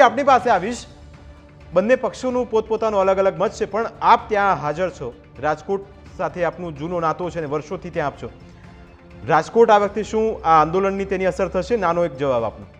મયુરજી આપની પાસે આવીશ. બંને પક્ષોનું પોતપોતાનું અલગ અલગ મત છે, પણ આપ ત્યાં હાજર છો. રાજકોટ સાથે આપનું જૂનો નાતો છે અને વર્ષોથી ત્યાં આપ છો. રાજકોટ આ વખતે શું આ આંદોલનની તેની અસર થશે? નાનો એક જવાબ આપનો.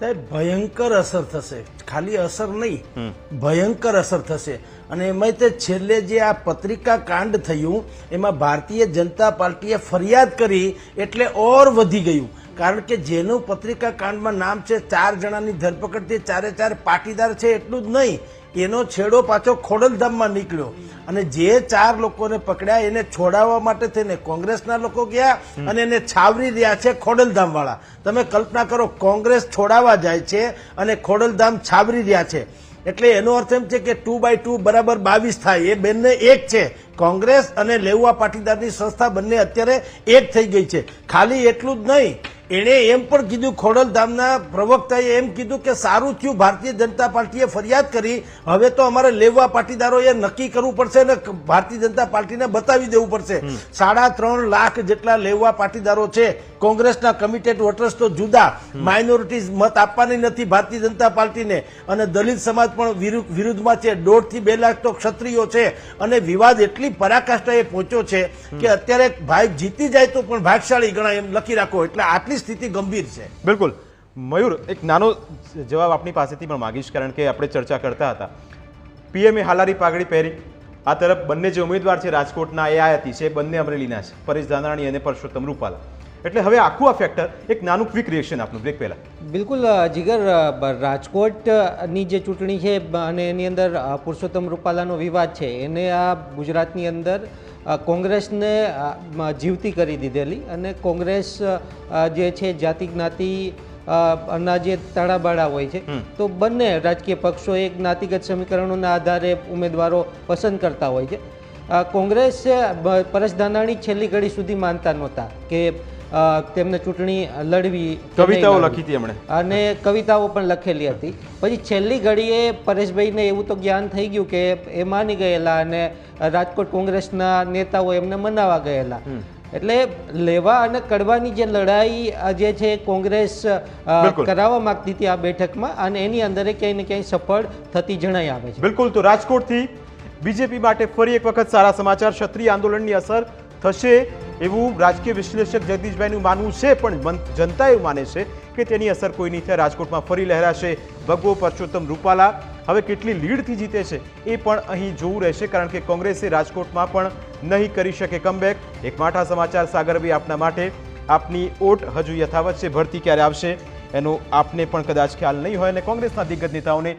સાહેબ ભયંકર અસર થશે. ખાલી અસર નહીં ભયંકર અસર થશે. અને એમાં તે છેલ્લે જે આ પત્રિકા કાંડ થયું એમાં ભારતીય જનતા પાર્ટીએ ફરિયાદ કરી એટલે ઓર વધી ગયું. કારણ કે જેનું પત્રિકા કાંડમાં નામ છે, ચાર જણાની ધરપકડ તે ચારે ચાર પાટીદાર છે, એટલું જ નહીં, એનો છેડો પાછો ખોડલધામમાં નીકળ્યો. અને જે ચાર લોકોને પકડ્યા, એને છોડાવવા માટે થઈને કોંગ્રેસના લોકો ગયા અને એને છાવરી રહ્યા છે ખોડલધામ વાળા તમે કલ્પના કરો, કોંગ્રેસ છોડાવવા જાય છે અને ખોડલધામ છાવરી રહ્યા છે. એટલે એનો અર્થ એમ છે કે ટુ બાય ટુ બરાબર બાવીસ થાય, એ બંને એક છે. કોંગ્રેસ અને લેવા પાટીદારની સંસ્થા બંને અત્યારે એક થઈ ગઈ છે. ખાલી એટલું જ નહીં એણે એમ પણ કીધું ખોડલધામના પ્રવક્તાએ એમ કીધું કે સારું થયું ભારતીય જનતા પાર્ટીએ ફરિયાદ કરી. હવે તો અમારે લેવા પાટીદારોએ નક્કી કરવું પડશે ને ભારતીય જનતા પાર્ટીને બતાવી દેવું પડશે. સાડા ત્રણ લાખ જેટલા લેવા પાટીદારો છે. કોંગ્રેસના કમિટેડ વોટર્સ તો જુદા. માઇનોરિટીઝ મત આપવાની નથી ભારતીય જનતા પાર્ટીને. અને દલિત સમાજ પણ વિરુ- વિરુદ્ધમાં છે. દોઢથી બે લાખ તો ક્ષત્રિયો છે. અને વિવાદ એટલી પરાકાષ્ઠાએ પહોંચ્યો છે કે અત્યારે ભાઈ જીતી જાય તો પણ ભાગશાળી ગણાય એમ લખી રાખો. એટલે આટલી સ્થિતિ ગંભીર છે. બિલકુલ. મયુર એક નાનો જવાબ આપની પાસેથી પણ માગીશ કારણ કે આપણે ચર્ચા કરતા હતા. પીએમએ હાલારી પાઘડી પહેરી. આ તરફ બંને જે ઉમેદવાર છે રાજકોટના એ આયાતી છે બંને અમરેલીના છે. પરેશ ધાનાણી અને પરસોત્તમ રૂપાલા. એટલે હવે આખું આ ફેક્ટર એક નાનું ક્વિક રિએક્શન આપનું. બ્રેક પહેલાં. બિલકુલ જીગર રાજકોટની જે ચૂંટણી છે અને એની અંદર પુરુષોત્તમ રૂપાલાનો વિવાદ છે. એને આ ગુજરાતની અંદર કોંગ્રેસને જીવતી કરી દીધેલી અને કોંગ્રેસ જે છે જાતિ જ્ઞાતિ ના જે તાળાબાળા હોય છે તો બંને રાજકીય પક્ષો એક જ્ઞાતિગત સમીકરણોના આધારે ઉમેદવારો પસંદ કરતા હોય છે. કોંગ્રેસ પરેશ ધાનાણી છેલ્લી ઘડી સુધી માનતા નહોતા કે તેમને ચૂંટણી લડવી કવિતાઓ લખી હતી એમણે. અને કવિતાઓ પણ લખેલી હતી. પછી છેલ્લી ઘડીએ પરેશભાઈને એવું તો જ્ઞાન થઈ ગયું કે એ માની ગયેલા અને રાજકોટ કોંગ્રેસના નેતાઓ એમને મનાવા ગયેલા. એટલે લેવા અને કડવાની જે લડાઈ જે છે કોંગ્રેસ કરાવવા માંગતી હતી આ બેઠકમાં અને એની અંદર એ ક્યાંય ને ક્યાંય સફળ થતી જણાઈ આવે છે. બિલકુલ. તો રાજકોટથી બીજેપી માટે ફરી એક વખત સારા સમાચાર. ક્ષત્રિય આંદોલનની અસર થશે એવું રાજકીય વિશ્લેષક જગદીશભાઈનું માનવું છે, પણ જનતા એવું માને છે કે તેની અસર કોઈ નહીં થાય. રાજકોટમાં ફરી લહેરાશે ભગવો પરસોત્તમ રૂપાલા. હવે કેટલી લીડથી જીતે છે એ પણ અહીં જોવું રહેશે, કારણ કે કોંગ્રેસે રાજકોટમાં પણ નહીં કરી શકે કમબેક એક માઠા સમાચાર સાગરભાઈ આપના માટે. આપની ઓટ હજુ યથાવત છે, ભરતી ક્યારે આવશે એનો આપને પણ કદાચ ખ્યાલ નહીં હોય અને કોંગ્રેસના દિગ્ગજ નેતાઓને